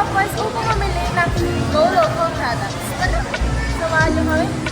Tapos, upang mamili ng low local products. Samahan niyo kami.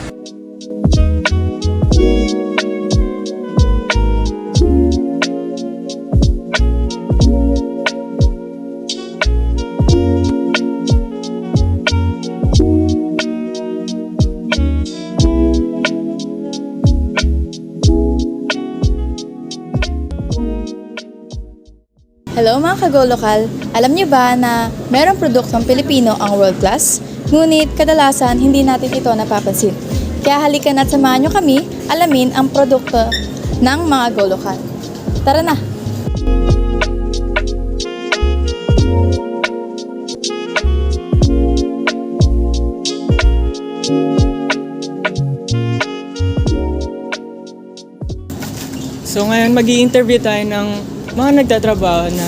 Hello mga Kago Lokal! Alam niyo ba na merong produktong Pilipino ang world class? Ngunit kadalasan hindi natin ito napapansin. Kaya halika na at samahan niyo kami alamin ang produkto ng mga Go Lokal. Tara na! So ngayon mag interview tayo ng mga nagtatrabaho na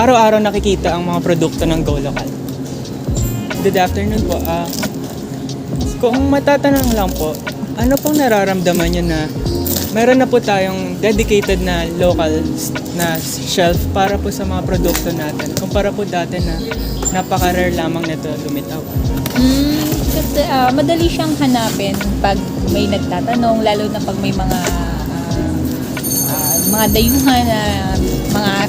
araw-araw nakikita ang mga produkto ng Go Local. Good afternoon po. Ah, kung matatanong lang po, ano pong nararamdaman niyo na meron na po tayong dedicated na local na shelf para po sa mga produkto natin kumpara po dati na napaka-rare lamang nito lumitaw. Mm, kasi ah, madali siyang hanapin pag may nagtatanong, lalo na pag may mga ah, ah, mga dayuhan na mga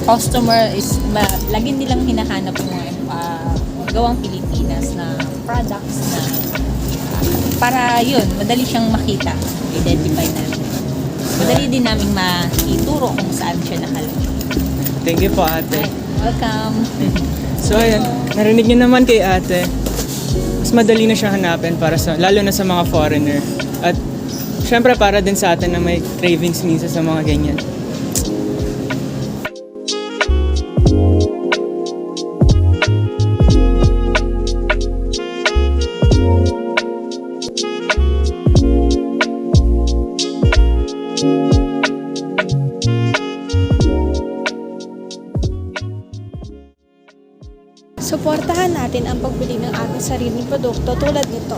customer is ma, lagi nilang hinahanap yung ah, gawang Pilipinas na products na para yun, madali siyang makita, identify namin. Madali din namin maituro kung saan siya nakalagay. Thank you po ate. Welcome. So ayan, narinig niyo naman kay ate, mas madali na siya hanapin para sa, lalo na sa mga foreigner. At syempre para din sa atin na may cravings minsan sa mga ganyan. Suportahan natin ang pagbili ng ating sariling produkto tulad nito.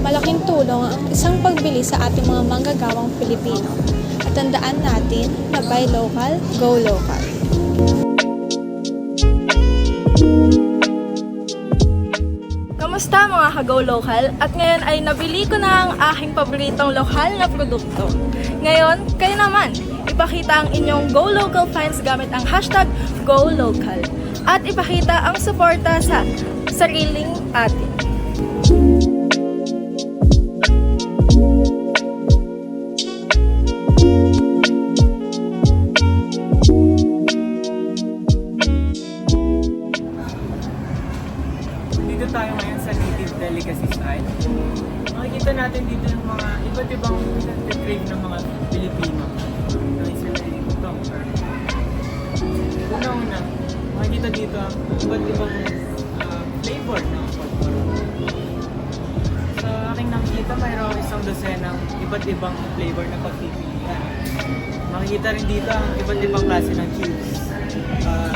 Malaking tulong ang isang pagbili sa ating mga manggagawang Pilipino. At tandaan natin na buy local, go local. Kamusta mga ka-Go Local? At ngayon ay nabili ko na ang aking paboritong lokal na produkto. Ngayon, kayo naman, ipakita ang inyong Go Local fans gamit ang hashtag Go Local. At ipakita ang suporta sa sariling atin. Dito tayo ngayon sa Native Delicacies Island. Makikita natin dito yung mga iba't ibang crave ng mga Pilipino. Na sila itong dito ang iba't ibang ah, flavor ng potpor. Sa aking nakikita, mayroong isang dosenang iba't ibang flavor na pagpipilian. Makikita rin dito ang iba't ibang klase ng chips. Ah,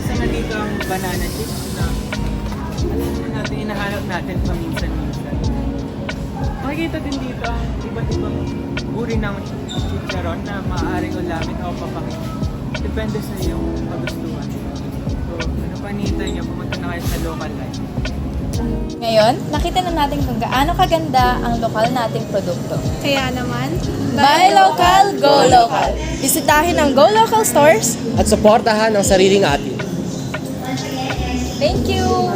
isa na dito ang banana chips na alam mo natin, hinahanap natin paminsan-minsan. Makikita din dito ang iba't ibang uri ng chicharon na maaaring ulamin o papakit. Depende sa iyong kagustuhan. So, pa hinihintay niyo? Pumunta na kayo sa local life. Ngayon, nakita na natin kung gaano kaganda ang lokal nating produkto. Kaya naman, Buy local, go local! Bisitahin ang Go Local stores. at suportahan ang sariling atin. Thank you!